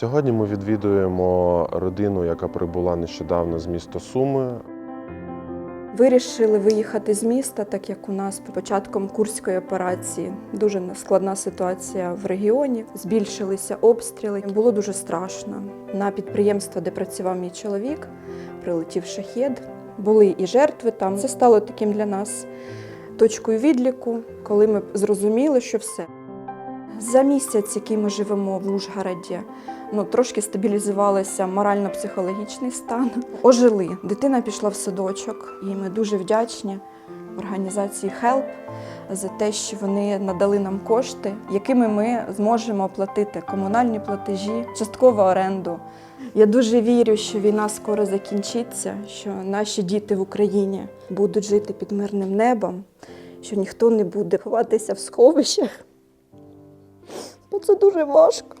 Сьогодні ми відвідуємо родину, яка прибула нещодавно з міста Суми. Вирішили виїхати з міста, так як у нас початком курської операції дуже складна ситуація в регіоні. Збільшилися обстріли. Було дуже страшно. На підприємство, де працював мій чоловік, прилетів шахід. Були і жертви там. Це стало таким для нас точкою відліку, коли ми зрозуміли, що все. За місяць, який ми живемо в Ужгороді, ну трошки стабілізувалися морально-психологічний стан. Ожили. Дитина пішла в садочок, і ми дуже вдячні організації HELP за те, що вони надали нам кошти, якими ми зможемо оплатити комунальні платежі, часткову оренду. Я дуже вірю, що війна скоро закінчиться, що наші діти в Україні будуть жити під мирним небом, що ніхто не буде ховатися в сховищах. Це дуже важко.